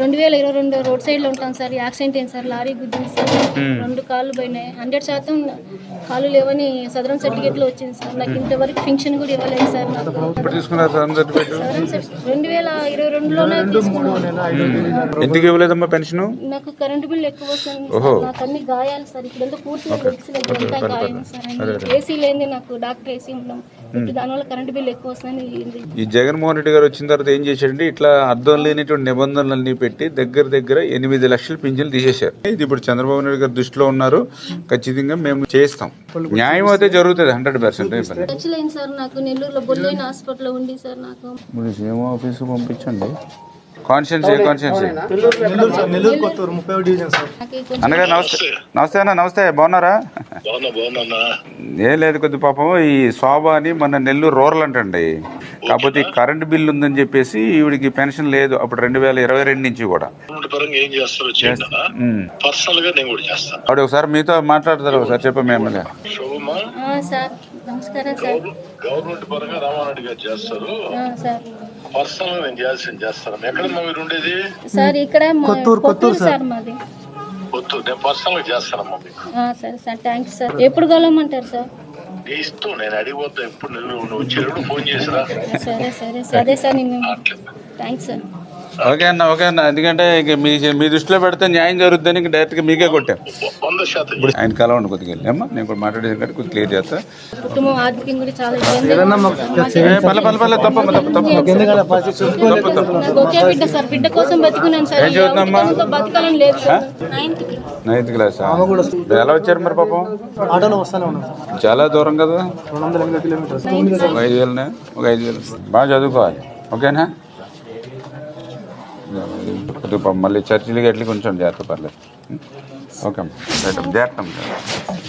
రెండు వేల ఇరవై రెండు రోడ్ సైడ్లో ఉంటాం సార్. యాక్సిడెంట్ అయింది సార్. లారీ గుద్దింది సార్. రెండు కాళ్ళు పోయినాయి. హండ్రెడ్ శాతం కాళ్ళు లేవని సదరం సర్టిఫికేట్లో వచ్చింది సార్. నాకు ఇంతవరకు ఫింక్షన్ కూడా ఇవ్వలేదు సార్ నాకు. రెండు వేల ఇరవై రెండులోనే తీసుకున్నాను. ఎందుకు ఇవ్వలేదమ్మా పెన్షన్? నాకు కరెంటు బిల్ ఎక్కువ వస్తుంది. నాకు అన్ని గాయాలు సార్. ఇక్కడంతా పూర్తిగా తెలిసిలేదు అంతా గాయం సార్. అన్ని. ఏసీ లేని నాకు డాక్టర్ ఏసీ ఉన్నాం దానివల్ల కరెంటు బిల్ ఎక్కువ వస్తుందని ఇది- ఈ జగన్మోహన్ రెడ్డి గారు వచ్చిన తర్వాత ఏం చేశాడంటే ఇట్లా అర్థం లేనిటువంటి నిబంధనలన్నీ పెట్టి దగ్గర దగ్గర ఎనిమిది లక్షల పింఛన్లు తీసేశారు. ఇది ఇప్పుడు చంద్రబాబు నాయుడు గారు దృష్టిలో ఉన్నారు. ఖచ్చితంగా మేము చేస్తాం. న్యాయం అయితే జరుగుతుంది హండ్రెడ్ పర్సెంట్ ఖర్చులైంది సార్ నాకు నెల్లూరులో బొల్లైన హాస్పిటల్లో ఉంది సార్ నాకు. ఇప్పుడు సీఎం ఆఫీస్ పంపించండి. కాన్షియన్స్ ఏ కాన్షియన్స్ నెల్లూరు సార్ నెల్లూరు కొత్తూరు ముప్పై ఒకటి డివిజన్ సార్. నాకు కొంచెం అనగా నమస్తే. నమస్తే. అన్న నమస్తే. బాగున్నారా? బాగున్నా బాగున్నా ఏం లేదు కొద్ది పాపం ఈ శోభ అని మన నెల్లూరు రూరల్ అంటండి. కాకపోతే ఈ కరెంట్ బిల్ ఉందని చెప్పేసి ఈవిడికి పెన్షన్ లేదు. అప్పుడు రెండు వేల ఇరవై రెండు నుంచి కూడా. పర్సనల్గా నేను కూడా చేస్తాను. ఆవిడ ఒకసారి మీతో మాట్లాడతారు ఒకసారి చెప్పండి సార్. గవర్నమెంట్ పరంగా రామారెడ్డి గారు చేస్తారు. ఆ, సార్. పర్సనల్గా నేను చేయాల్సింది చేస్తాను. ఎక్కడమ్మా మీరు ఉండేది? సార్ ఇక్కడ మా- కొత్తూరు, కొత్తూరు సార్. మాది. వద్దు నేను పర్సనల్గా చేస్తానమ్మా మీకు. ఆ, సరే సార్. Thanks sir. ఎప్పుడు కలవమంటారు సార్? ఇష్టం నేను అడిగిపోతా ఎప్పుడు నువ్వు నువ్వు వచ్చేటప్పుడు ఫోన్ చేసిరా సరే సరే సరే సార్ థ్యాంక్స్ సార్. ఓకే అన్న ఓకే అన్న. ఎందుకంటే ఇక మీ మీ దృష్టిలో పెడితే న్యాయం జరుగుతుందని ఇంక డైరెక్ట్గా మీకే కొట్టాం వంద శాతం. ఇప్పుడు ఆయన కలవండి కొద్దిగా వెళ్ళి. అమ్మా నేను కూడా మాట్లాడేది కంటే కొద్దిగా క్లియర్ చేస్తా. కుటుంబం ఆర్థికంగా కూడా చాలా ఇబ్బంది ఏ, పర్లే పర్లే పర్లే తప్పమ్మ తప్ప తప్ప తప్పు. తప్పు నాకు ఒకే బిడ్డ సార్ బిడ్డ కోసం బతుకున్నాను సార్. ఏం చదువుతున్నామ్మా? ఎవరితో బతకాలని లేదు సార్. Ninth class. ఎలా వచ్చారు మరి పాపం? ఆటోలో వస్తానే ఉన్నాం సార్. చాలా దూరం కదా. రెండు వందల ఎనిమిది కిలోమీటర్స్. ఒక ఐదు వేలనే ఒక ఐదు వేలు. బాగా చదువుకోవాలి. ఓకేనా? కొద్దిగా మళ్ళీ చర్చిలకి ఎట్లా కొంచెం జాగ్రత్త పర్లేదు. ఓకే అమ్మా. జాగ్రత్త